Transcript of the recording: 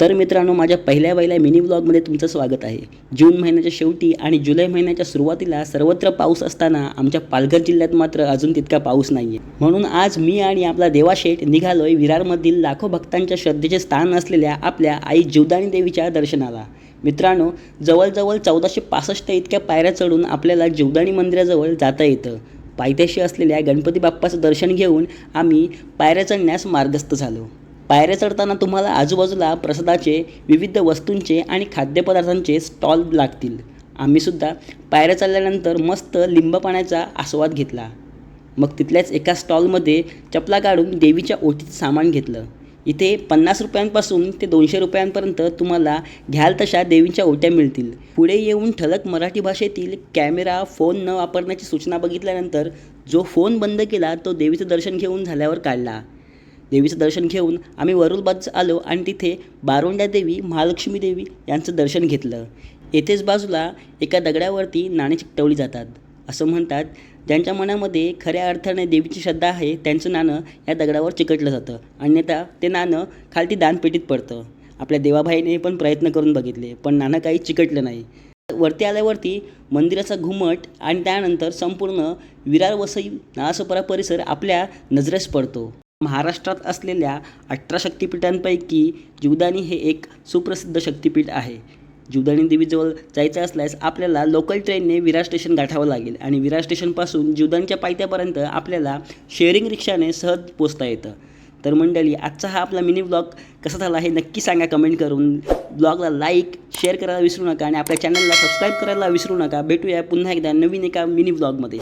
तर मित्रांनो माझ्या पहिल्या पहिल्या मिनी ब्लॉगमध्ये तुमचं स्वागत आहे. जून महिन्याच्या शेवटी आणि जुलै महिन्याच्या सुरुवातीला सर्वत्र पाऊस असताना आमच्या पालघर जिल्ह्यात मात्र अजून तितका पाऊस नाही आहे म्हणून आज मी आणि आपला देवाशेठ निघालोय विरारमधील लाखो भक्तांच्या श्रद्धेचे स्थान असलेल्या आपल्या आई जीवदानी देवीच्या दर्शनाला. मित्रांनो जवळजवळ चौदाशे पासष्ट इतक्या पायऱ्या चढून आपल्याला जीवदानी मंदिराजवळ जाता येतं. पायथ्याशी असलेल्या गणपती बाप्पाचं दर्शन घेऊन आम्ही पायऱ्या चढण्यास मार्गस्थ झालो. पायऱ्या चढताना तुम्हाला आजूबाजूला प्रसादाचे विविध वस्तूंचे आणि खाद्यपदार्थांचे स्टॉल लागतील. आम्हीसुद्धा पायऱ्या चढल्यानंतर मस्त लिंब पाण्याचा आस्वाद घेतला. मग तिथल्याच एका स्टॉलमध्ये चपला काढून देवीच्या ओटीचं सामान घेतलं. इथे पन्नास रुपयांपासून ते दोनशे रुपयांपर्यंत तुम्हाला घ्याल तशा देवींच्या ओट्या मिळतील. पुढे येऊन ठळक मराठी भाषेतील कॅमेरा फोन न वापरण्याची सूचना बघितल्यानंतर जो फोन बंद केला तो देवीचं दर्शन घेऊन झाल्यावर काढला. देवीचं दर्शन घेऊन आम्ही वरुलबाद आलो आणि तिथे बारोंड्या देवी महालक्ष्मी देवी यांचं दर्शन घेतलं. येथेच बाजूला एका दगडावरती नाणी चिकटवली जातात. असं म्हणतात ज्यांच्या मनामध्ये खऱ्या अर्थाने देवीची श्रद्धा आहे त्यांचं नाणं या दगडावर चिकटलं जातं. अन्यथा ते नाणं खालती दानपेटीत पडतं. आपल्या देवाभाईने पण प्रयत्न करून बघितले पण नाणं काही चिकटलं नाही. वरती आल्यावरती मंदिराचा घुमट आणि त्यानंतर संपूर्ण विरार वसई नालासोपारा परिसर आपल्या नजरेस पडतो. महाराष्ट्रात असलेल्या अठरा शक्तिपीठांपैकी जीवदानी हे एक सुप्रसिद्ध शक्तिपीठ आहे. जीवदानी देवीजवळ जायचं असल्यास आपल्याला लोकल ट्रेनने विरार स्टेशन गाठावं लागेल आणि विरार स्टेशनपासून जीवदानीच्या पायथ्यापर्यंत आपल्याला शेअरिंग रिक्षाने सहज पोचता येतं. तर मंडळी आजचा हा आपला मिनी ब्लॉग कसा झाला हे नक्की सांगा कमेंट करून. ब्लॉगला लाईक शेअर करायला विसरू नका आणि आपल्या चॅनलला सबस्क्राईब करायला विसरू नका. भेटूया पुन्हा एकदा नवीन एका मिनी ब्लॉगमध्ये